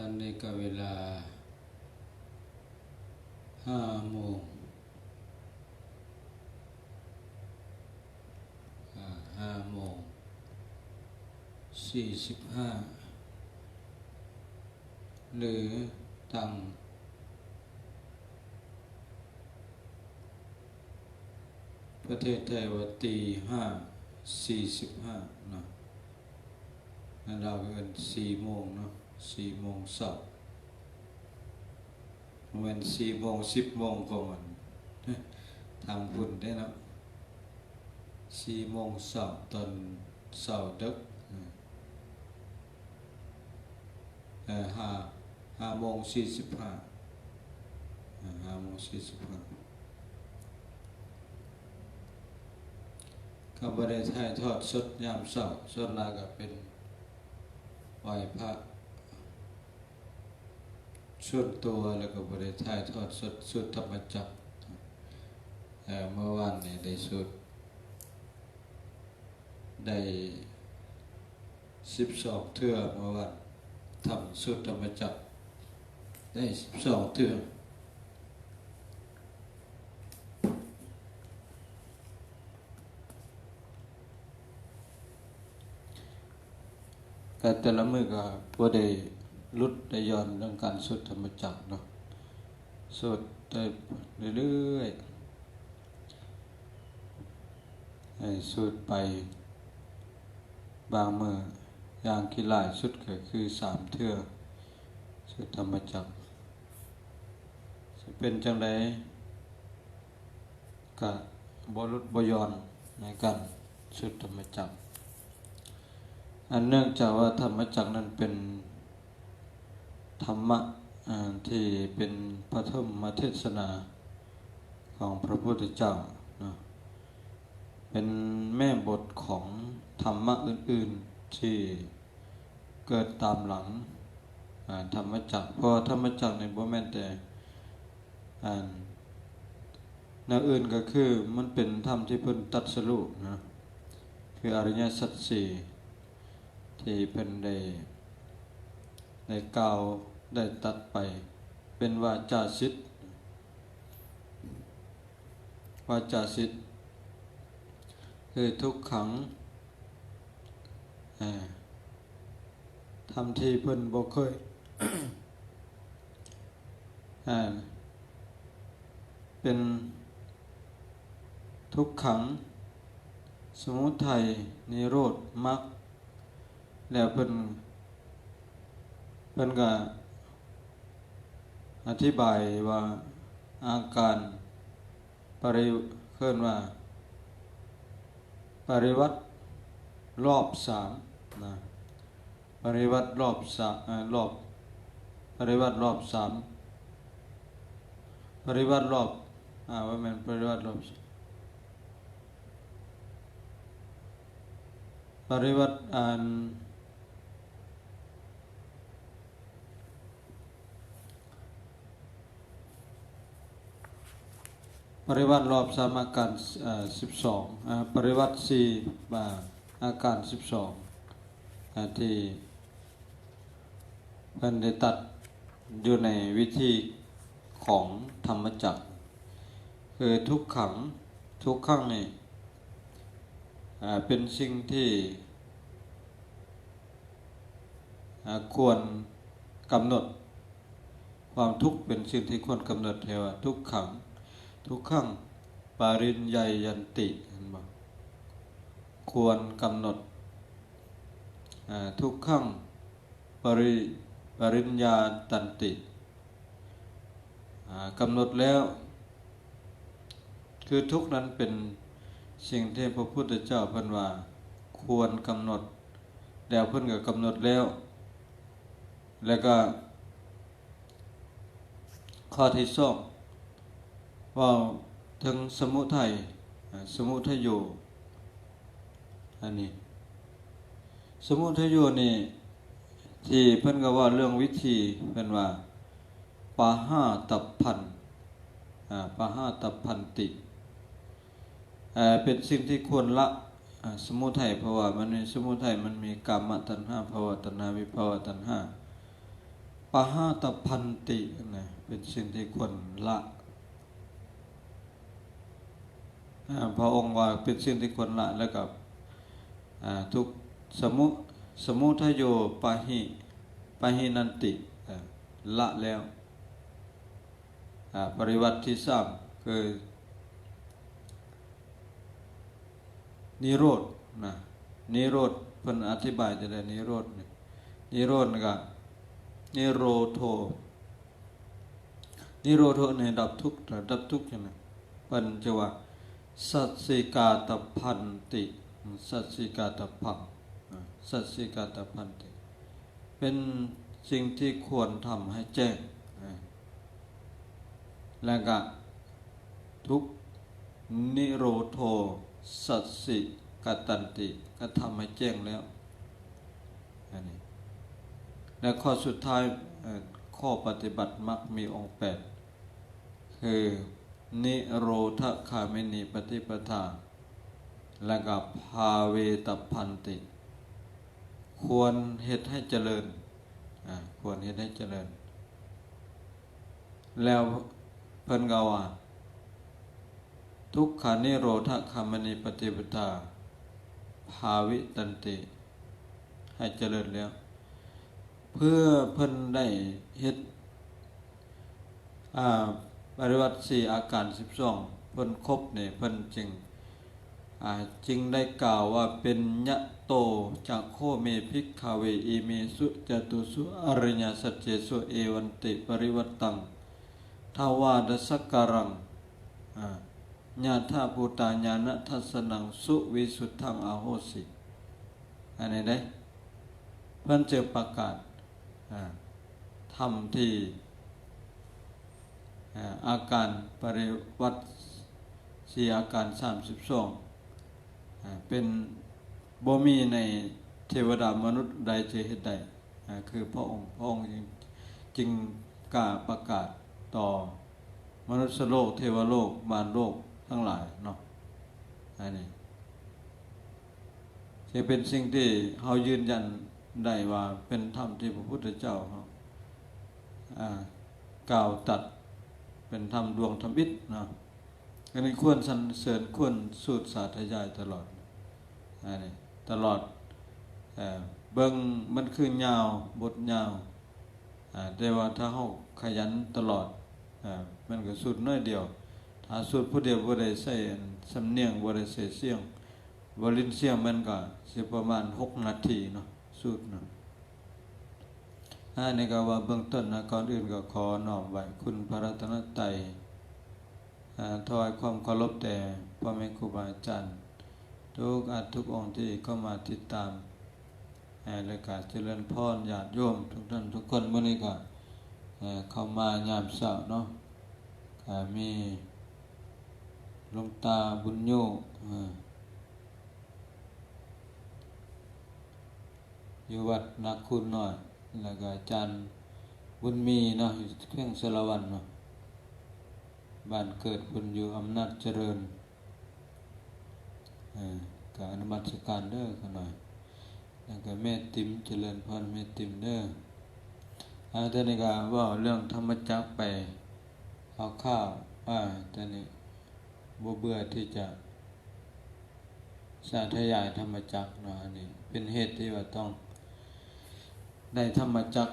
ตอนนี้ก็เวลาห้าโมงห้าโมงสี่สิบห้าหรือตั้งประเทศไทยว่าตีห้าสี่สิบห้าเนาะเราเป็นสี่โมงเนาะ สี่โมงเช้าวันสี่โมงสิบโมงก็มันทางบุญได้นะสี่โมงเช้าตอนเช้าดึกห้าห้าโมงสี่สิบห้าห้าโมงสี่สิบห้าก็บริถ่ายทอดสดยามเช้าส่วนหลายก็เป็นไหวพระ ส่วนตัวแล้วก็บริถ่ายทอดสดสุดธรรมจักรเอ่เมื่อวานเนี่ยได้สุด ได้สิบสองเทื่อเมื่อวานทำสุดธรรมจักรได้สิบสองเทื่อก็แต่ละมือก็บ่ได้ ลดได้ย่อนเรื่องการสุดธรรมจักรเนาะสุดได้เรื่อยๆให้สุดไป บางมืออย่างกีฬายสุดก็คือสามเทื่อสุดธรรมจักรจะเป็นจังไดก็บ่ลดบ่หย่อนในการสุดธรรมจักรอันเนื่องจากว่าธรรมจักรนั้นเป็น ธรรมะที่เป็นพระธรรมเทศนาของพระพุทธเจ้าเนะเป็นแม่บทของธรรมะอื่น ๆที่เกิดตามหลังธรรมจักรเพราะธรรมจักรในบ่แม่นแต่อ่าแนวอื่นก็คือมันเป็นธรรมที่เพิ่นตัดสรุปนะคืออริยสัจสี่ที่เพิ่นได้ ได้กาวได้ตัดไป เป็นวาจาสิทธิ์วาจาสิทธิ์คือทุกขังทำที่เพิ่นบ่เคยเป็นทุกขัง สมุทัยนิโรธมรรคแล้วเพิ่น พิ่นก็อธิบายว่าอาการปริเคลื่อนว่า ปริวัติรอบสามนะปริวัติรอบสามเออรอบปริวัติรอบสามปริวัติรอบอ่าว่าม่นปริวัติรอบปริวัติอ่าน ปริวัติรอบสามอาการสิบสองปริวัติสี่มาอาการสิบสองที่เพิ่นได้ตัดอยู่ในวิธีของธรรมจักร คือทุกขังทุกขังนี่เป็นสิ่งที่ควรกำหนด ความทุกข์เป็นสิ่งที่ควรกำหนดเทว่าทุกขัง ทุกขังปาริญญายันติเห็นบ่ควรกำหนดทุกขังปริปริญญาตันติกำหนดแล้ว คือทุกนั้นเป็นสิ่งที่พระพุทธเจ้าพิ่นว่า ควรกำหนด แล้วเพิ่นก็กำหนดแล้ว แล้วก็ ข้อที่สอง ว่าถึงสมุทัยสมุทัยโยอันนี้ สมุทัยโยนี่ที่เพิ่นก็ว่าเรื่องวิธีเพิ่นว่าปาห้าตับพันปาห้าตับพันติ เป็นสิ่งที่ควรละสมุทัยเพราะว่ามันในสมุทัยมันมีกามตัณหาภาวะตัณหาวิภาวะตัณหาปะห้าตพันตินะเป็นสิ่งที่ควรละอ่า พระองค์ว่าเป็นสิ่งที่ควรละแล้วกับทุกสมุสมุทโยปะหิปะหินันติละแล้วปริวัติที่สามคือนิโรธนะนิโรธเพิ่นอธิบายจะได้นิโรธนิโรธนะก็นิโรโทนิโรโทในดับทุกข์ดับทุกข์ใช่ไหมเพิ่นจะว่า สัจสิกาตพันติสัจสิกาตพังสัจสิกาตพันติ เป็นสิ่งที่ควรทำให้แจ้งแล้วก็ทุกนิโรโทสัจสิกตันติก็ทำให้แจ้งแล้วอันนี้และข้อสุดท้ายข้อปฏิบัติมักมีองค์แปดคือ นิโรธคามินีปฏิปทา และกับภาเวตพันติ ควรเหตุให้เจริญควรเหตุให้เจริญ แล้วเพิ่นกาว่า ทุกขานิโรธคามนีปฏิปทา ภาวิตันติ ให้เจริญแล้ว เพื่อเพิ่นได้เฮ็ด ปริวัติสี่อาการสิบสองเพิ่นครบเนี่ยเพิ่นจึงจึงได้กล่าวว่าเป็นยะโตจากโคเมพิกขเวอีเมสุจตุสุอริยสัจเจสุเอวันติปริวัตตังทาวาดสกการังอ่าญาธาภูตาญาณทัสนังสุวิสุทธังอาโหสิอันนี้ได้เพิ่อนเจอประกาศทำที่ อาการปริวัติสีอาการสามสิบสองเป็นบ่มีในเทวดามนุษย์ใดเจเหตุใดคือพระองค์พระองค์จึงกล้าประกาศต่อมนุษยโลก เทวโลกมารโลกทั้งหลายเนาะอันนี้จะเป็นสิ่งที่เขายืนยันได้ว่าเป็นธรรมที่พระพุทธเจ้าเขากล่าวตัด เป็นธรรมดวงธรรมิตนะอันนี้ควรสรรเสริญควรสูตรสาธยายตลอดอันนี้ตลอดเอ่อเบิงมันคือยาวบทยาวอ่าแต่ว่าถ้าเฮาขยันตลอดอ่มันก็สุดน้อยเดียว ถ้าสุดผู้เดียวบ่ได้ใส่อันสำเนียงบ่ได้ใส่เสียงบ่ลิ้นเสียงมันก็สิประมาณ6นาทีเนาะสุดเนาะ อันนี้ก็ว่าเบื้องต้นนะก่อนอื่นก็ขอน้อมไหวคุณพระรัตนตรัยถวายความเคารพแด่พ่อแม่ครูบาอาจารย์ทุกอาทุกองค์ที่เข้ามาติดตามอ่ารายกาเจริญพรญาติโยมทุกท่านทุกคนเมื่อนี้ก็เข้ามายามเช้าเนาะมีหลวงตาบุญโยอ่าอยู่วัดนาคุณหน่อย แล้วก็อาจารย์บุญมีเนาะอยู่เครื่องสาวันเนาะบ้านเกิดบุญอยู่อำนาจเจริญเออก็อนุมัติการเด้อกันหน่อยแล้วก็แม่ติมเจริญพรแม่ติมเด้ออาตอนนี้ก็ว่าเรื่องธรรมจักรไปเอาข้าวอ่าตอนนี้บ่เบื่อที่จะสาธยายธรรมจักรเนาะอันนี้เป็นเหตุที่ว่าต้อง ได้ธรรมจักร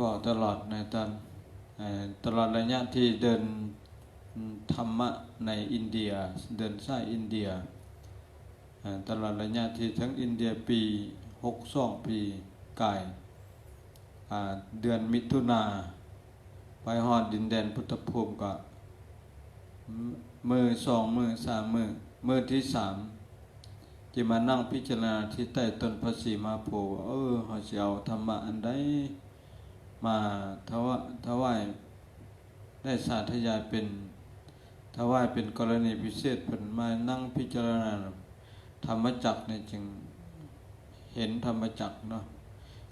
ว่าตลอดในตอนตลอดระยะที่เดินธรรมะในอินเดียเดินสายอินเดีย ตลอดระยะที่ทั้งอินเดียปีหกสองปีกายอ่เดือนมิถุนาไปฮอดดินแดนพุทธภูมิก็มือสองมือสามมือมือที่สาม จะมานั่งพิจารณาที่ใต้ต้นพระศีมาโพว่าเออเขาจะเอาธรรมะอันใดมาถวายถวายได้สาธยายเป็นถวายเป็นกรณีพิเศษเป็นมานั่งพิจารณาธรรมจักเนี่ยจึงเห็นธรรมจักเนาะ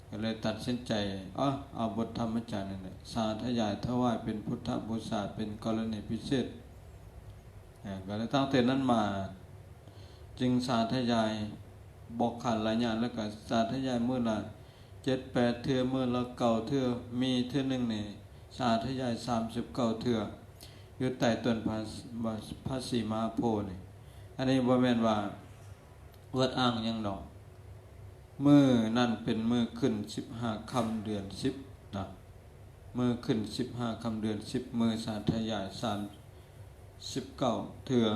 ก็เลยตัดสินใจอ๋อเอาบทธรรมจักรนี่แหละสาธยายถวายเป็นพุทธบูชาเป็นกรณีพิเศษอ่าก็เลยตั้งแต่นั้นมา จึงสาธยายบอกขันหลายอย่างแล้วก็สาธยายเมื่อละเจ็ดแปดเทื่อมือละเก่าเทื่อมีเทื่อหนึ่งนี่สาธยายสามสิบเก้าเทื่ออยู่ใต้ต้นพระพระศรีมาโพนี่อันนี้บ่แม่นว่าวัดอ้างยังดอกมือนั่นเป็นมือขึ้นสิบห้าคำเดือนสิบนะมือขึ้นสิบห้าคำเดือนสิบมือสาธยายสามสิบเก้าเถื่อ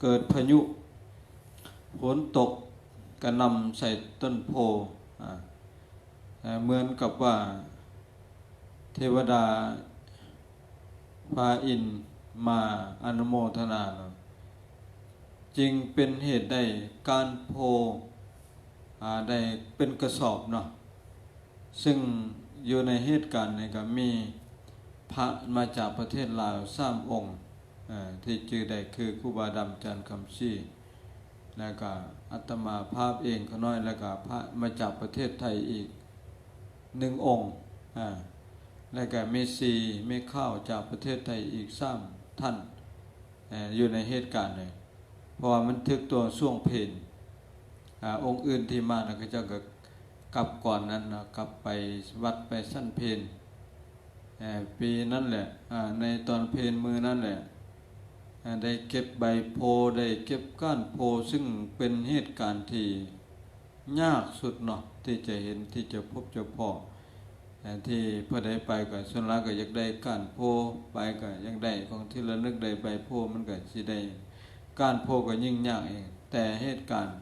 เกิดพายุ ฝนตกกระนำใส่ต้นโพเหมือนกับว่าเทวดาพาอินมาอนุโมทนา จึงเป็นเหตุได้การโพได้เป็นกระสอบเนาะซึ่งอยู่ในเหตุการณ์นี้ก็มีพระมาจากประเทศลาวสามองค์ที่ชื่อได้คือครูบาดำจันทร์คำชี้ แล้วก็อัตมาภาพเองเขาน้อยแล้วก็พระมาจากประเทศไทยอีกหนึ่งองค์อ่าแล้วก็เมซีเมข้าจากประเทศไทยอีกสามท่านอยู่ในเหตุการณ์เลยเพราะว่ามันทึกตัวช่วงเพนอองค์อื่นที่มานะก็จะก็กลับก่อนนั้นนะกลับไปวัดไปสั้นเพนปีนั้นแหละในตอนเพนมือนั้นแหละ ได้เก็บใบโพได้เก็บก้านโพซึ่งเป็นเหตุการณ์ที่ยากสุดเนาะที่จะเห็นที่จะพบจะพอที่เพื่อได้ไปก็ส่วนลักก็อยากได้ก้ารโพไปก็อยากได้ของที่ระลึกได้ใบโพมันก็สิได้ก้ารโพก็ยิ่งยากเองแต่เหตุการณ์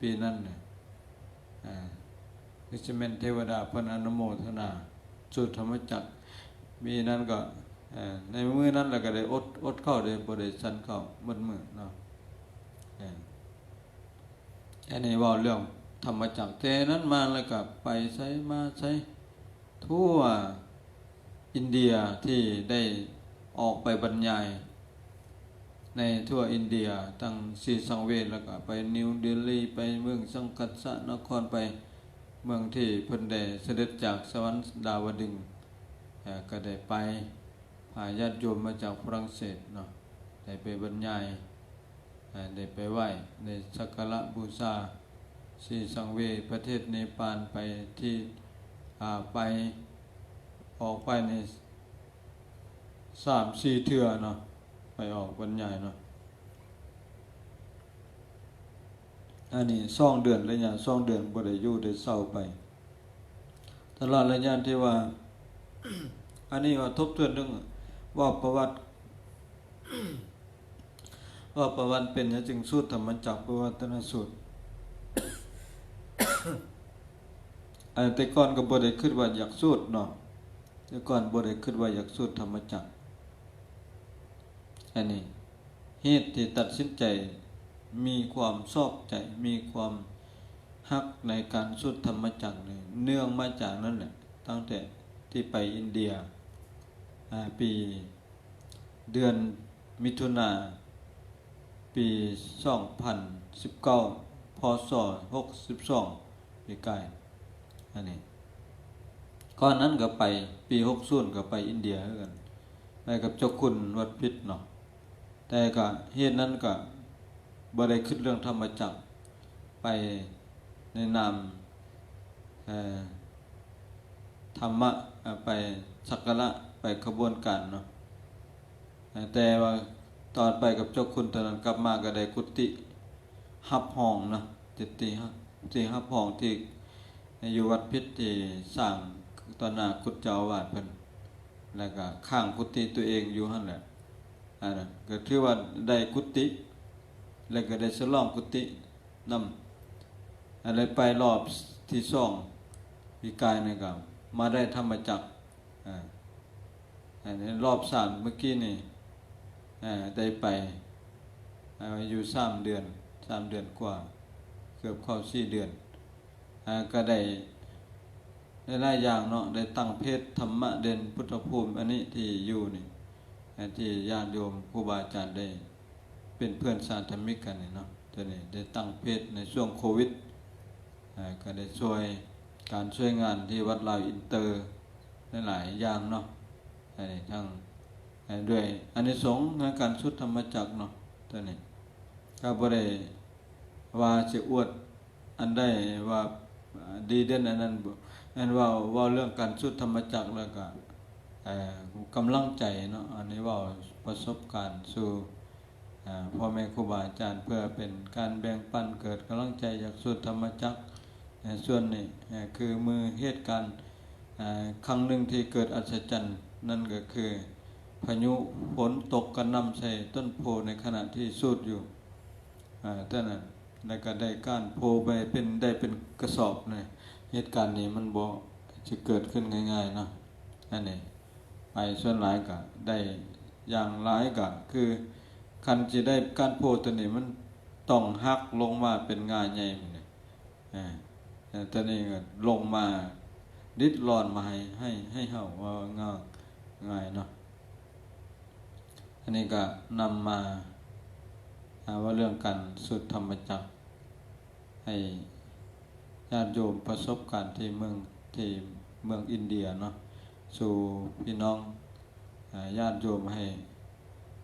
ปีนั้นเนี่ยอ่าคือจะเป็นเทวดาพนอนุโมทนาสุดธรรมจักรมีนั้นก็ ในมือนั้นเราก็ได้อดอดเข้าได้บ่ได้สันเข้าหมดมือเนาะเอ่ออันนี้ว่าเรื่องธรรมจักรแต่นั้นมาแล้วก็ไปใช้มาใช้ทั่วอินเดียที่ได้ออกไปบรรยาย ในทั่วอินเดียตั้งซีสังเวชแล้วก็ไปนิวเดลีไปเมืองสังกัสะนครไปเมืองที่เพิ่นได้เสด็จจากสวรรค์ดาวดึงก็ได้ไป ญาติโยมมาจากฝรั่งเศสเนาะได้ไปบรรยายได้ไปไหว้ได้สักการะบูชาซีสังเวประเทศเนปาลไปที่ไปออกไปในสามสี่เทือเนาะไปออกบรรยายเนาะอันนี้ซ่องเดือนระยะซ่องเดือนบ่ได้อยู่ได้เศร้าไปตลอดระยะที่ว่า อันนี้ว่าทบทวนเรื่อง ว่าประวัติ ว่าประวัติเป็นจึงสูตรธรรมจักรประวัตนสูตรอันแต่ก่อนก็บ่ได้คิดว่าอยากสูตรเนาะแต่ก่อนบ่ได้คิดว่าอยากสูตรธรรมจักรอันนี้เหตุที่ตัดสินใจมีความชอบใจมีความฮักในการสูตรธรรมจักรนี่เนื่องมาจากนั่นแหละตั้งแต่ที่ไปอินเดีย ปีเดือนมิถุนาปี 2019พศ62ปีกายอันนี้ก่อนนั้นก็ไปปีหกศูนก็ไปอินเดียเหมือนกันไปกับเจ้าคุณวัดพิษเนาะแต่ก็เหตุนั้นก็บ่ได้คิดเรื่องธรรมจักรไปในนามธรรมะไปสักการะ ไปขบวนการเนาะแต่ว่าตอนไปกับเจ้าคุณตอนนั้นกลับมาก็ได้กุฏิฮับห้องเนาะจิตติฮับที่ฮับห้องที่อยู่วัดพิษที่สร้างตอนหน้ากุฏเจ้าวาสเพิ่นแล้วก็ข้างกุฏิตัวเองอยู่หั่นแหละอันนั้นก็ถือว่าได้กุฏิแล้วก็ได้ฉลองกุฏินำอะไรไปรอบที่สองปีกายนี่ก็มาได้ธรรมจักรอ่า รอบสามเมื่อกี้นี่ได้ไปอยู่สามเดือนสามเดือนกว่า เกือบเข้าสี่เดือนก็ได้ได้หลายอย่างเนาะได้ตั้งเพศธรรมะเด่นพุทธภูมิ อันนี้ที่อยู่นี่ที่ญาติโยมครูบาอาจารย์ได้ เป็นเพื่อนสาธมิกกันนี่เนาะตัวนี้ได้ตั้งเพศในช่วงโควิดก็ได้ช่วยการช่วยงานที่วัดลาวอินเตอร์หลายอย่างเนาะ อันนี้ทั้งด้วยอันนี้สงส์ในการสุดธรรมจักเนาะตัวนี้ก็บ่ได้ว่าจะอวดอันได้ว่าดีเด่นอันนั้นอันว่าว่าเรื่องการสุดธรรมจักแล้วก็กำลังใจเนาะอันนี้ว่าประสบการณ์สู่พ่อแม่ครูบาอาจารย์เพื่อเป็นการแบ่งปันเกิดกำลังใจจากสุดธรรมจักส่วนนี่คือมือเหตุการณ์ครั้งหนึ่งที่เกิดอัศจรรย์ นั่นก็คือพายุฝนตกกระนำใส่ต้นโพในขณะที่สูดอยู่ท่านั้นแล้วก็ได้ก้ารโพไปเป็นได้เป็นกระสอบเนะเหตุการณ์นี้มันบ่จะเกิดขึ้นง่ายๆเนาะอันนี้ไปส่วนหลายก็ได้อย่างหลายก็คือคันจะได้ก้ารโพตัวนี้มันต้องหักลงมาเป็นง่ายใหญ่นี่อ่าแต่ตัวนี้ก็ลงมาดิดรอนมาให้ให้ให้เฮาว่าง่า ง่ายเนาะอันนี้ก็นำมาหาว่าเรื่องการสุดธรรมจักรให้ญาติโยมประสบการณ์ที่เมืองที่เมืองอินเดียเนาะสู่พี่น้องญาติโยมให้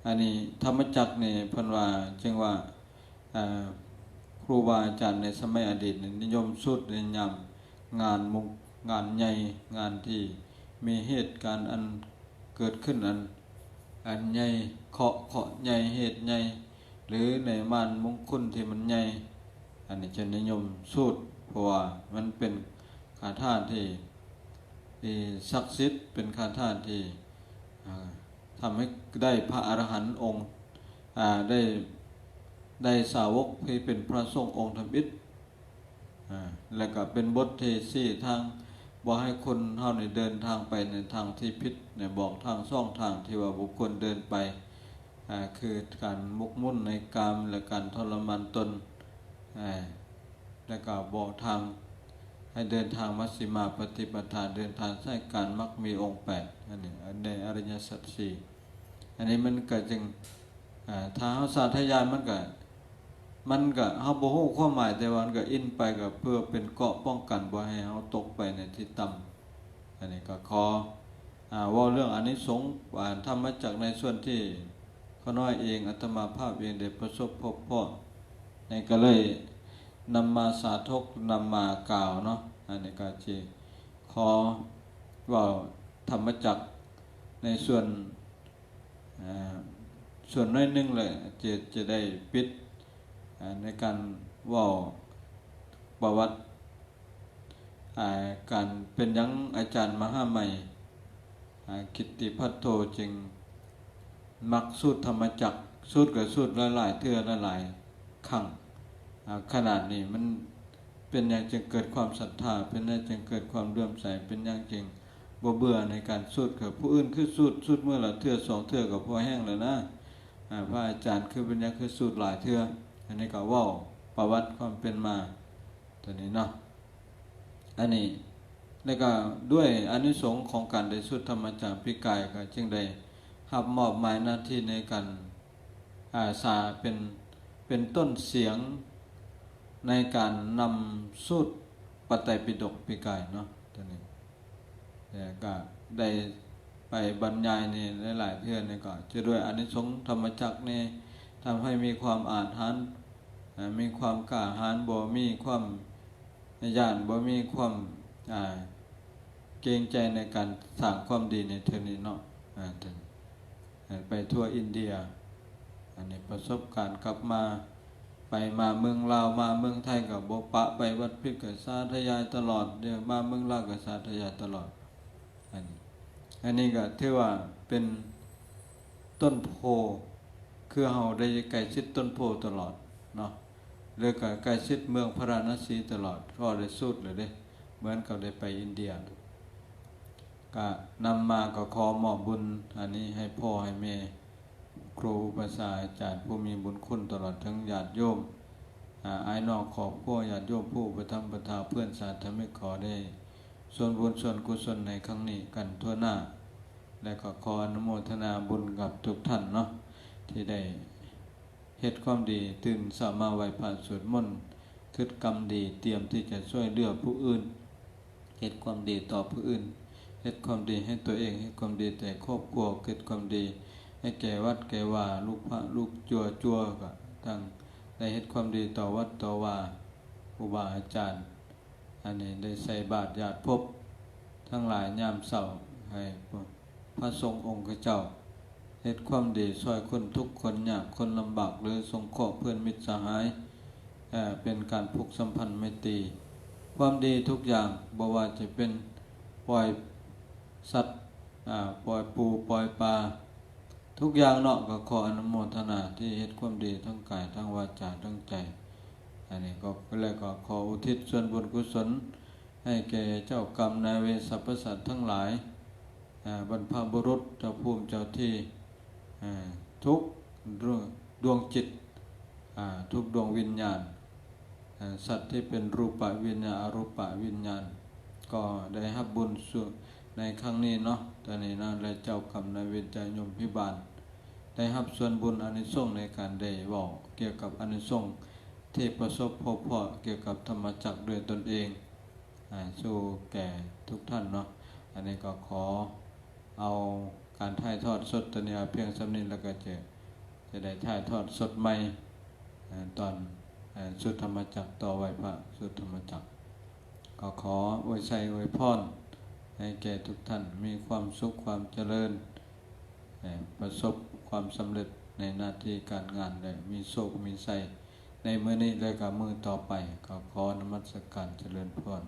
อันนี้ธรรมจักรนี่เพิ่นว่าจึงว่าครูบาอาจารย์ในสมัยอดีตนิยมสุดในยมงานมุงงานใหญ่งานที่มีเหตุการณ์อัน เกิดขึ้นอันอันใหญ่เคาะเคาะใหญ่เหตุใหญ่หรือในมานมงคลที่มันใหญ่อันนี้จะนิยมสูตรเพราะว่ามันเป็นคาถาที่ที่ศักดิ์สิทธิ์เป็นคาถาที่ทำให้ได้พระอรหันต์องค์ได้ได้สาวกที่เป็นพระสงฆ์องค์ธรรมิตรแล้วก็เป็นบทเทซี่ทาง บอกให้คนเฮาในเดินทางไปในทางที่ผิดเนี่ยบอกทางซ่องทางที่ว่าบุคคลเดินไปคือการมุกมุ่นในกามและการทรมานตนและก็บอกทางให้เดินทางมัชฌิมาปฏิปทาเดินทางใช้การมักมีองค์แปดอันนี้ในอริยสัจสี่อันนี้มันก็จึงอ่าถ้าเฮาสาธยายมันก็ มันก็เฮาบ่ฮู้ความหมายแต่ว่ามันก็อินไปก็เพื่อเป็นเกราะป้องกันบ่ให้เฮาตกไปในที่ต่ำอันนี้ก็ขออ่าว่าเรื่องอานิสงส์อ่านธรรมจักรในส่วนที่ก็น้อยเองอัตมาภาพเองได้ประสบพบพ่อในก็เลยนำมาสาธกนำมากล่าวเนาะอันนี้ก็จีขอว่าธรรมจักรในส่วนส่วนน้อยหนึงเลยจะจะได้ปิด ในการว่าประวัติการเป็นยังอาจารย์มหาใหม่กิตติพัทโทจึงมักสูตรธรรมจักสูตรกับสูตรหลายๆเทื่อหลายๆครั้งขนาดนี้มันเป็นอย่างจึงเกิดความศรัทธา เป็นอย่างจึงเกิดความเลื่อมใสเป็นอย่างจึงบ่เบื่อในการสูตรกับผู้อื่นคือสูตรสูตรเมื่อละเทือสองเทือกับพอแห้งแล้วนะพระอาจารย์คือเป็นอย่างคือสูตรหลายเทือ อันนี้ก็ว้าประวัติความเป็นมาตัวนี้เนาะอันนี้แล้วก็ด้วยอนิสงส์ของการได้สูตรธรรมจักรพิกายก็จึงได้รับมอบหมายหน้าที่ในการอาสาเป็นเป็นต้นเสียงในการนำสูตรปัตไตปิฎกปีกายเนาะตัวนี้แต่ก็ได้ไปบรรยายในหลายๆเทื่อนี่ก็จะด้วยอนิสงส์ธรรมจักรนี่ ทำให้มีความอาจหารมีความกล้าหาญบ่มีความย่านบ่มีความเกรงใจในการสร้างความดีในเทอนี้เนาะอ่าตัวนี้ไปทั่วอินเดีย อันนี้ประสบการณ์กลับมาไปมาเมืองลาวมาเมืองไทยกับโบปะไปวัดพิกกับสาธยายตลอดเดี๋ยวมาเมืองลาวกับสาธยายตลอดอันนี้อันนี้ก็ถือว่าเป็นต้นโพ คือเฮาได้ใกล้ชิดต้นโพตลอดเนาะเรือก็ใกล้ชิดเมืองพระราณสีตลอดก็ได้สุดเลยเด้เหมือนกับได้ไปอินเดียก็นำมาก็ขอมอบบุญ อันนี้ให้พ่อให้แม่ครูภาษาอาจารย์ผู้มีบุญคุณตลอดทั้งญาติโยมอาไอ้ายนอกขอบพ่อญาติโยมผู้ประทับประทาเพื่อนสาธมิกขอได้ ส่วนบุญส่วนกุศลในครั้งนี้กันทั่วหน้า และก็ขออนุโมทนาบุญกับทุกท่านเนาะ ที่ได้เฮ็ดความดีตื่นสามาไหวผ่านสวดมนต์คิดกรรมดีเตรียมที่จะช่วยเหลือผู้อื่นเฮ็ดความดีต่อผู้อื่นเฮ็ดความดีให้ตัวเองเฮ็ดความดีแต่ครอบครัวเฮ็ดความดี ให้แก่วัดแก่ว่าลูกพระลูกจัวจัวก็ตั้งได้เฮ็ดความดีต่อวัดต่อว่าครูบาอาจารย์ อันนี้ได้ใส่บาตรญาติพบ ทั้งหลายยามเศร้าให้พระสงฆ์องค์เจ้า เฮ็ดความดีช่วยคนทุกคนยากคนลำบากหรือสงเคราะห์เพื่อนมิตรสหายเอ่อเป็นการผูกสัมพันธ์ไมตรีความดีทุกอย่างบ่ว่าจะเป็นปล่อยสัตว์อ่าปล่อยปูปล่อยปลาทุกอย่างเนาะก็ขออนุโมทนาที่เฮ็ดความดีทั้งกายทั้งวาจาทั้งใจ อันนี้ก็เลยก็ขออุทิศส่วนบุญกุศล ให้แก่เจ้ากรรมนายเวรสรรพสัตว์ทั้งหลายอ่าบรรพบุรุษเจ้าภูมิเจ้าที่ ทุกดวงดวงจิตทุกดวงวิญญาณ สัตว์ที่เป็นรูปวิญญาณอรูปวิญญาณ ก็ได้รับบุญส่วนในครั้งนี้เนาะตอนนี้นะและเจ้ากรรมนายเวรใจยมพิบาล ได้รับส่วนบุญอานิสงส์ในการได้เว้าเกี่ยวกับอานิสงส์ที่ประสบพบเพาะเกี่ยวกับธรรมจักรด้วยตนเองอสู่แก่ทุกท่านเนาะอันนี้ก็ขอเอา การถ่ายทอดสดตัวนี้เพียงสำนินแล้วก็จะจะได้ถ่ายทอดสดใหม่ตอนสุดธรรมจักรต่อไหวพระสุดธรรมจักรก็ขออวยชัยอวยพรให้แก่ทุกท่านมีความสุขความเจริญ ประสบความสำเร็จในหน้าที่การงานและมีโชคมีชัยในมือนี้และกับมือต่อไป ก็ขอนมัสการเจริญพร